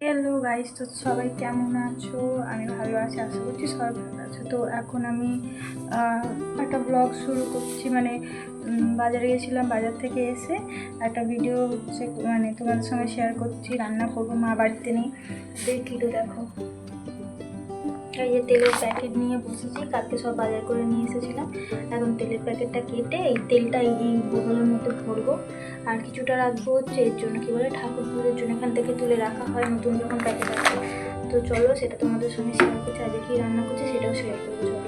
Hello guys তো সবাই কেমন আছো? আমি ভালো আছি, আশা করছি সবাই ভালো আছো। তো এখন আমি একটা ব্লগ শুরু করছি। মানে বাজারে গেছিলাম, বাজার থেকে এসে একটা ভিডিও হচ্ছে মানে তোমাদের সঙ্গে শেয়ার করছি। রান্না করব, মা বাড়িতে নেই। দেখি তো দেখো। এই যে তেলের প্যাকেট নিয়ে বসেছি, কালকে সব বাজার করে নিয়ে এসেছিলাম। এখন তেলের প্যাকেটটা কেটে এই তেলটা এই বোতলের মধ্যে ভরবো। আর কিছুটা রাখব হচ্ছে এর জন্য, কি বলে ঠাকুর পুজোর জন্য। এখান থেকে তুলে রাখা হয় নতুন যখন প্যাকেট আছে তো চলো, সেটা তোমাদের সঙ্গে শেয়ার করছি, আজকে কি রান্না করছি সেটাও শেয়ার করব, চলো।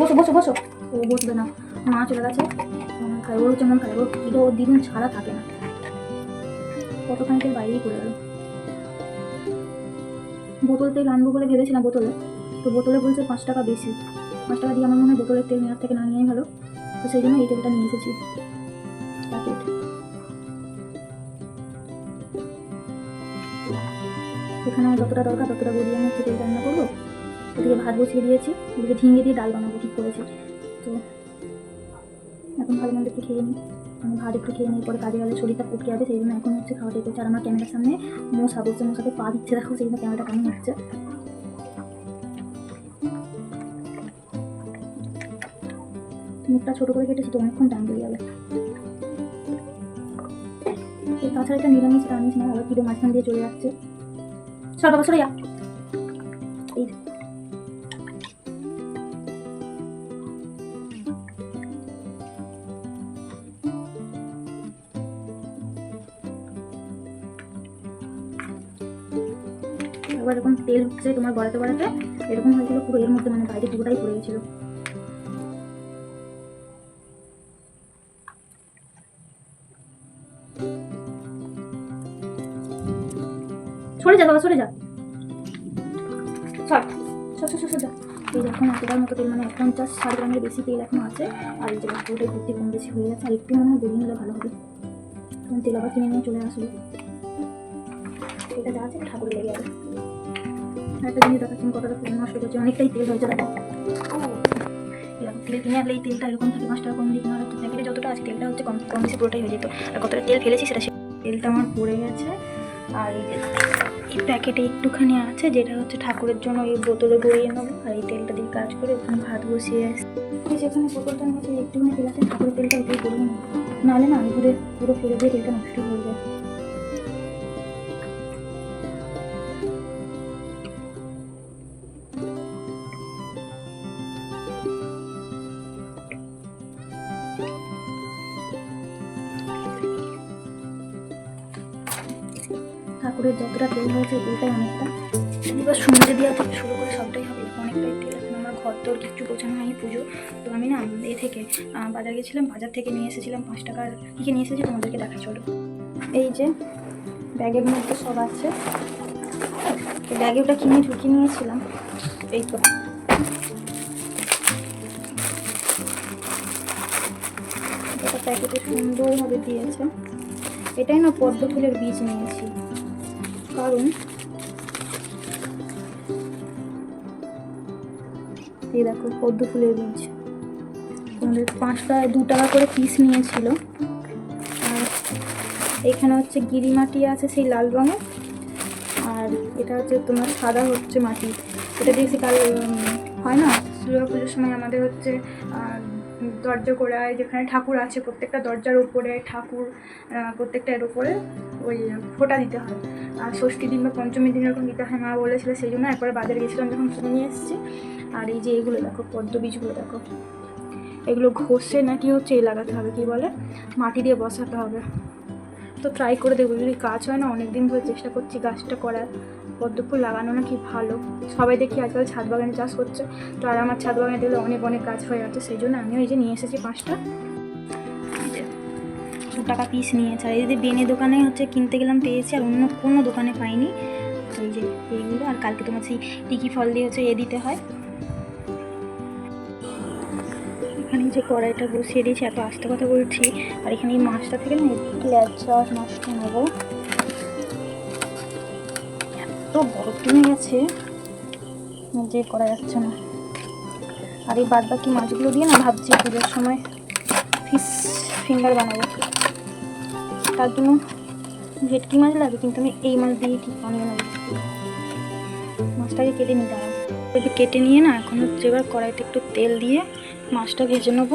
বসো বসো বসো। ও বসবে না, মা চলে গেছে। খাই ওর মন খাই ওর দিন ছাড়া থাকে না। কতখানি তেল বাইরেই পড়ে গেল। বোতল তেল আনব বলে ভেবেছিলাম বোতলে। তো বোতলে বলছে পাঁচ টাকা বেশি। পাঁচ টাকা দিয়ে আমার মনে হয় বোতলের তেল নেওয়ার থেকে না নিয়েই ভালো। তো সেই জন্য এই তেলটা নিয়ে এসেছি। প্যাকেট এখানে যতটা দরকার ততটা গড়িয়ে আমি একটু তেল রান্না করব। ওদিকে ভাত বসিয়ে দিয়েছি ওদিকে ঝিঙে দিয়ে ডাল বানাবো ঠিক করেছি। তো এখন ভালো মন্দ একটু খেয়ে নিই। ভাত একটু খেয়ে নিই পরে কাজে গেলে শরীরটা পড়কে যাবে, সেই জন্য এখন হচ্ছে খাওয়াটা করছে আর আমার ক্যামেরার সামনে মশা বসছে মশাকে পা দিচ্ছে, দেখো সেই জন্য ক্যামেরাটা কেমন হচ্ছে মুখটা ছোট করে কেটেছি তো অনেকক্ষণ টাইম লেগে যাবে তাছাড়া এটা নিরামিষ টানিস না ভালো কিলো মাঝখান দিয়ে চলে যাচ্ছে। সর বাবা, সরে যা। একবার এরকম তেল হচ্ছে তোমার গড়াতে গড়াতে, এরকম হয়েছিল পুরো এর মধ্যে মানে বাইরে পুরোটাই পড়ে গেছিল। সরে যা বাবা, সরে যা। এখন মানে বেশি তেল এখন আর হয়ে গেছে। আর একটু মনে হয় গড়িয়ে নিলে ভালো হবে। তেল আবার কিনে নিয়ে চলে এটা আছে ঠাকুর লেগে একটা জিনিস কতটা তেল নষ্ট করছি অনেকটাই তেল হয়েছে দেখো তেল কিনে এই তেলটা এরকম থাকে পাঁচ টাকা কম আনলে প্যাকেটে যতটা আছে তেলটা হচ্ছে কম কম বেশি পুরোটাই হয়ে যেত। আর কতটা তেল ফেলেছি সেটা তেলটা আমার পড়ে গেছে। আর এই প্যাকেটে একটুখানি আছে, যেটা হচ্ছে ঠাকুরের জন্য এই বোতলে গড়িয়ে নেব, আর এই তেলটা দিয়ে কাজ করে ওখানে ভাত বসিয়ে আসি। এই যেখানে বোতলটা নিয়েছে, একটুখানি তেল আছে ঠাকুরের তেলটা ওটাই গড়িয়ে নেব নাহলে না ঘুরে পুরো ফেলে দিয়ে তেলটা নষ্ট হয়ে যায়। ঠাকুরের যতটা তেল হয়েছে তেলটাই অনেকটা। এবার সন্ধ্যে দেওয়া থেকে শুরু করে সবটাই হবে, অনেকটাই তেল। এখন আমার ঘর তোর কিছু গোছানো হয়নি, পুজো। তো আমি না, এ থেকে বাজার গেছিলাম, বাজার থেকে নিয়ে এসেছিলাম পাঁচ টাকার কী নিয়ে এসেছি, তোমাদেরকে দেখা চলো। এই যে, ব্যাগের মধ্যে সব আছে। ব্যাগে ওটা কিনে ঢুকিয়ে নিয়েছিলাম। এই তো। প্যাকেটে সুন্দরভাবে দিয়েছে। এটাই না পদ্ম ফুলের বীজ নিয়েছি। কারণ এই দেখো, পদ্ম ফুলের বীজ। তোমাদের পাঁচটা দু টাকা করে পিস নিয়েছিল। আর এখানে হচ্ছে গিরি মাটি আছে সেই লাল রঙের। আর এটা হচ্ছে তোমার সাদা হচ্ছে মাটি। এটা দেখছি কাল হয় না? দুর্গা পুজোর সময় আমাদের হচ্ছে দরজা গোড়ায় যেখানে ঠাকুর আছে, প্রত্যেকটা দরজার ওপরে ঠাকুর প্রত্যেকটা এর উপরে ওই ফোঁটা দিতে হয়। আর ষষ্ঠী দিন বা পঞ্চমী দিন এরকম দিতে হয় মা বলেছিল, সেই জন্য একবার বাজারে গেছিলাম যখন কিনে নিয়ে এসেছি। আর এই যে এগুলো দেখো, পদ্ম বীজগুলো দেখো। এগুলো ঘষে নাকি হচ্ছে এ লাগাতে হবে, কি বলে? মাটি দিয়ে বসাতে হবে। তো ট্রাই করে দেখব, যদি কাজ হয় না অনেক দিন ধরে চেষ্টা করছি গাছটা করার। পদ্ম ফুল লাগানো নাকি ভালো। সবাই দেখি আজকাল ছাদ বাগানে চাষ করছে। তো আর আমার ছাদ বাগানে দিলে অনেক অনেক গাছ হয়ে যাচ্ছে সেই জন্য আমিও এই যে নিয়ে এসেছি পাঁচটা। টাকা পিস নিয়েছে। আর এই যে বেনে দোকানে হচ্ছে কিনতে গেলাম, পেয়েছি, আর অন্য কোনো দোকানে পাইনি। এই যে এইগুলো আর কালকে তোমার সেই টিকি ফল দিয়ে হচ্ছে এ দিতে হয়। এখানে যে কড়াইটা বসিয়ে দিয়েছি, এত আস্তে কথা বলছি। আর এখানে এই মাছটা থেকে না ল্যাচা মাছটা নেব। বড় কমে গেছে? যে করা যাচ্ছে না। আর এই বাদ বাকি মাছগুলো দিয়ে না ভাবছি পুজোর সময় ফিস ফিঙ্গার বানাবো। তার জন্য ভেটকি মাছ লাগবে কিন্তু আমি এই মাছ দিয়ে ঠিক বানিয়ে নেব মাছটাকে কেটে নিতে হবে কেটে নিয়ে না এখন হচ্ছে এবার কড়াইতে একটু তেল দিয়ে মাছটা ভেজে নেব।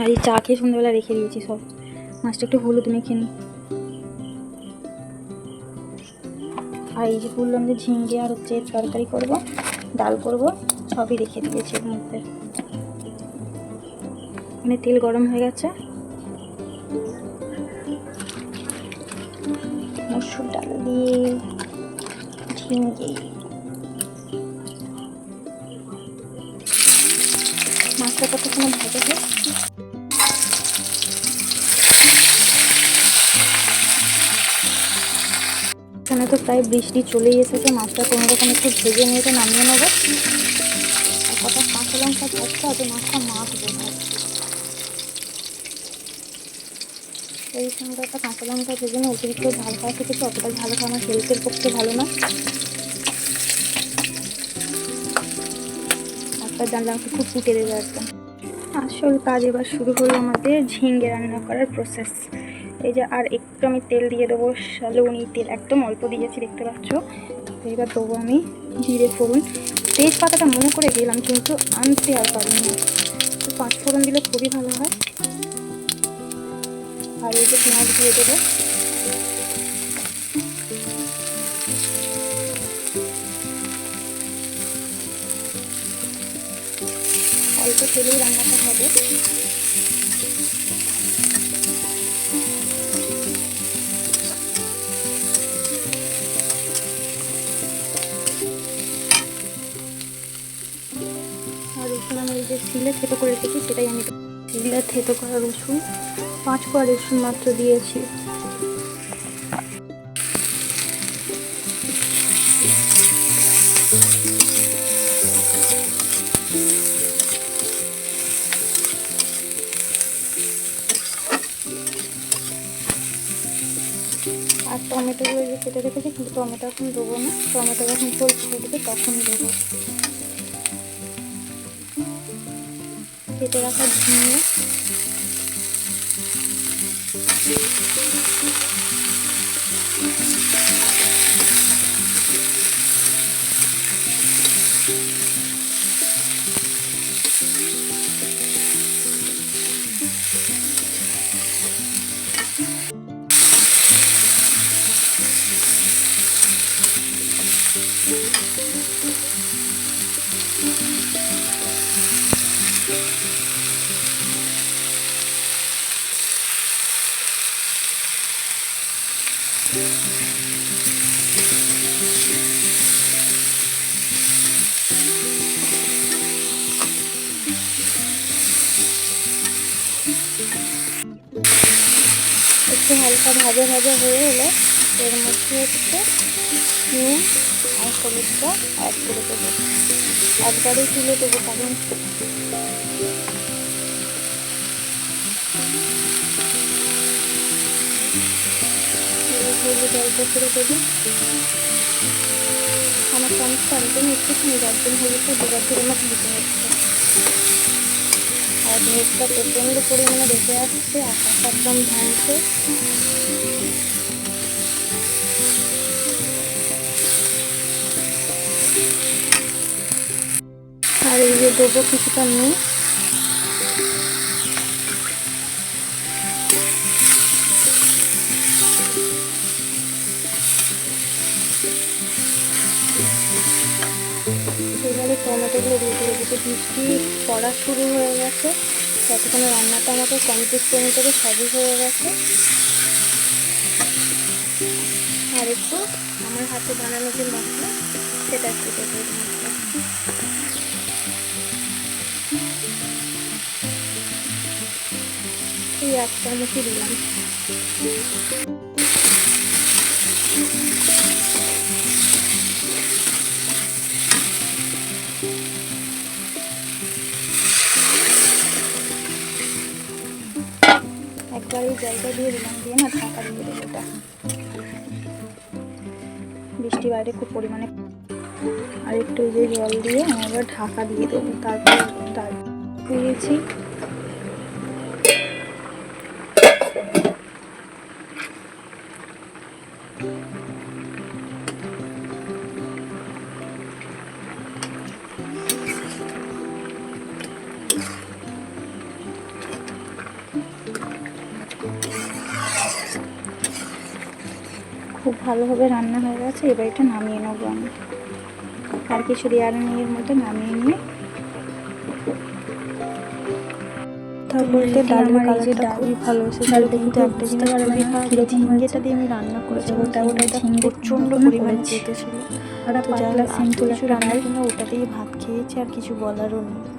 আর এই চা খেয়ে সন্ধ্যাবেলা রেখে দিয়েছি সব। মাছটা একটু হলুদ মেখে নিই। আর এই যে বললাম যে ঝিঙ্গে আর হচ্ছে তরকারি করব, ডাল করব, সবই রেখে দিয়েছি এর মধ্যে। মানে তেল গরম হয়ে গেছে। মসুর ডাল দিয়ে ঝিঙ্গে। মাছটা কতক্ষণ ভাজা হয়? এখানে তো প্রায় বৃষ্টি চলেই এসেছে, মাছটা কোনো রকম একটু ভেজে নিয়ে তো নামিয়ে নেব। কটা কাঁচা লঙ্কা থাকতে হবে মাছটা মাখবো। ভাজছি এই সঙ্গে একটা কাঁচা লঙ্কা ভেজে নিয়ে অতিরিক্ত ঝাল খাওয়া থেকে তো অতটা ঝাল খাওয়া হেলথের পক্ষে ভালো না। একটা জানলে খুব ফুটে দেবে একদম। আসল কাজ এবার শুরু হলো আমাদের ঝিঙ্গে রান্না করার প্রসেস এই যে, আর একটু আমি তেল দিয়ে দেবো সালুনি তেল, একদম অল্প দিয়েছি, দেখতে পাচ্ছ? এবার দেবো আমি জিরে ফোড়ন। তেজপাতাটা মনে করে দিলাম, কিন্তু আনতে আর পারিনি। তো পাঁচ ফোড়ন দিলে খুবই ভালো হয়। আর এই যে পেঁয়াজ দিয়ে দেবো। অল্প তেলেই রান্নাটা হবে। শিলে থেতো করে রেখেছি, সেটাই আমি শিলে থেতো করা রসুন। পাঁচ কোয়া রসুন মাত্র দিয়েছি। আর টমেটোগুলো যে কেটে রেখেছি, কিন্তু টমেটো এখন দেবো না। টমেটো যখন ফুল তখন দেবো। কেটে রাখা ঝিঙে। একটু হালকা ভাজা ভাজা হয়ে এলে এর মধ্যে হচ্ছে নুন আর হলুদটা অ্যাড করে দেবো। একবারেই তুলে দেবো, কারণ হলুদ অল্প করে দেবো। আমার চামচটা একদম একটুখানি যার জন্য হলুদটা দুবার ধরে আমাকে দিতে হচ্ছে। আর মেঘটা প্রচণ্ড পরিমাণে দেখে আসছে আকাশ একদম ভাঙছে আর এই যে দেবো কিছুটা নুন। বৃষ্টি পড়া শুরু হয়ে গেছে। ততক্ষণে রান্নাটা আমাকে কমপ্লিট করে নিতে সবই হয়ে গেছে। আর একটু আমার হাতে বানানো যে মশলা, সেটা একটু মধ্যে। এই এক চামচই দিলাম। একবার এই জলটা দিয়ে দিলাম দিয়ে না ঢাকা দিয়ে দিল এটা বৃষ্টি বাইরে খুব পরিমাণে আর একটু যে জল দিয়ে আমরা ঢাকা দিয়ে দেবো, তারপর তার দিয়েছি Thank you. খুব ভালোভাবে রান্না হয়ে গেছে এবার এটা নামিয়ে নেব আমি। আর কিছু দেওয়ার নেই এর মধ্যে নামিয়ে নিয়ে। ডালের কালারটা খুবই ভালো এসেছিল ডালটা কিন্তু একটা জিনিস খুবই না খারাপ কীরকম ঝিঙ্গেটা দিয়ে আমি রান্না গোটা ঝিঙ্গে প্রচণ্ড পরিমাণে করেছি। পাতলা সিম্পল কিছু রান্না ডাল কিনা ভাত খেয়েছি আর কিছু বলারও নেই।